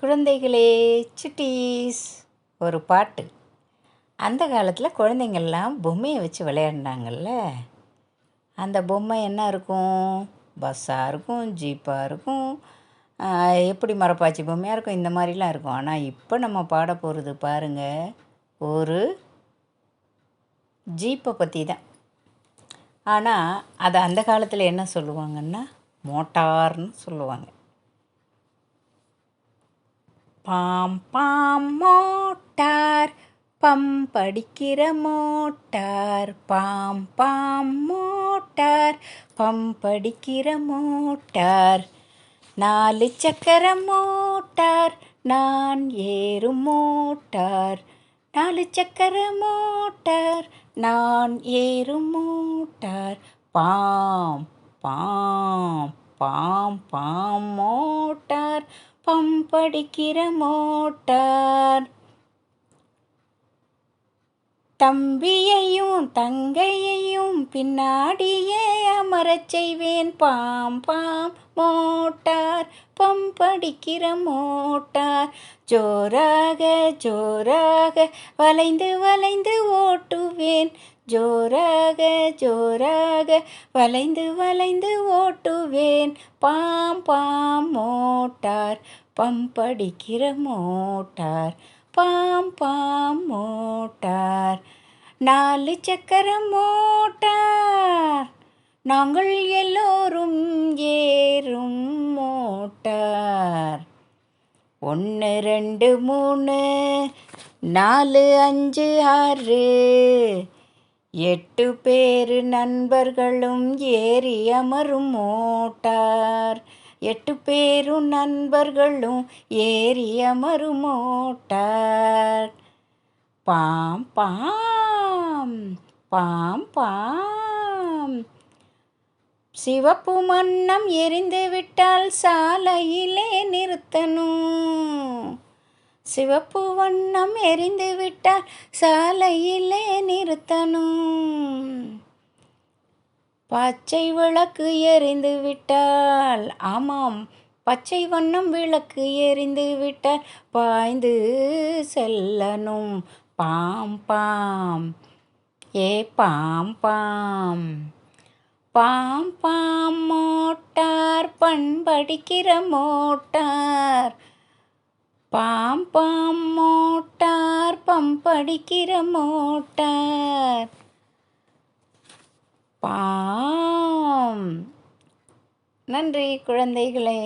குழந்தைகளே சிட்டீஸ். ஒரு பாட்டு. அந்த காலத்தில் குழந்தைங்கள்லாம் பொம்மையை வச்சு விளையாடினாங்கல்ல? அந்த பொம்மை என்ன இருக்கும்? பஸ்ஸாக இருக்கும் ஜீப்பாக இருக்கும். எப்படி மரப்பாச்சி பொம்மையாக இருக்கும்? இந்த மாதிரிலாம் இருக்கும். ஆனால் இப்போ நம்ம பாட போகிறது பாருங்கள் ஒரு ஜீப்பை பற்றி தான். ஆனால் அதை அந்த காலத்தில் என்ன சொல்லுவாங்கன்னா மோட்டார்னு சொல்லுவாங்க. பாம் பாம் மோட்டார். பம்படிக்கிற மோட்டார். பாம் பாம் மோட்டார். பம்படிக்கிற மோட்டார். நாலு சக்கர மோட்டார். நான் ஏறும் மோட்டார். நாலு சக்கர மோட்டார். நான் ஏறும் மோட்டார். பாம் பாம் பாம் பாம் மோட்டார். பம்படிக்கிற மோட்டார். தம்பியையும் தங்கையையும் பின்னாடியே அமரச் செய்வேன். பாம் பாம் மோட்டார். பம்படிக்கிற மோட்டார். ஜோராக ஜோராக வளைந்து வளைந்து ஓட்டுவேன். ஜோராக ஜோராக வளைந்து வளைந்து ஓட்டுவேன். பாம் பாம் மோட்டார் பம்படிக்கிற மோட்டார். பாம் பாம் மோட்டார் நாலு சக்கர மோட்டார். நாங்கள் எல்லோரும் ஏறும் மோட்டார். ஒன்று ரெண்டு மூணு நாலு அஞ்சு ஆறு. எட்டு பேரு நண்பர்களும் ஏறி அமரும் மோட்டார். எட்டு பேரும் நண்பர்களும் ஏறி அமரும் மோட்டார். பாம் பாம் பாம் பாம். சிவப்பு மன்னம் எரிந்து விட்டால் சாலையிலே நிறுத்தணும். சிவப்பு வண்ணம் எரிந்து விட்டால் சாலையிலே நிறுத்தணும். பச்சை விளக்கு எரிந்து விட்டால் ஆமாம் பச்சை வண்ணம் விளக்கு எரிந்து விட்டால் பாய்ந்து செல்லணும். பாம் பாம் ஏ பாம் பாம். பாம் பாம் மோட்டார் பண்படிக்கிற மோட்டார். பாம் பாம் மோட்டார் பம்படிக்கிற மோட்டார். பாம். நன்றி குழந்தைகளே.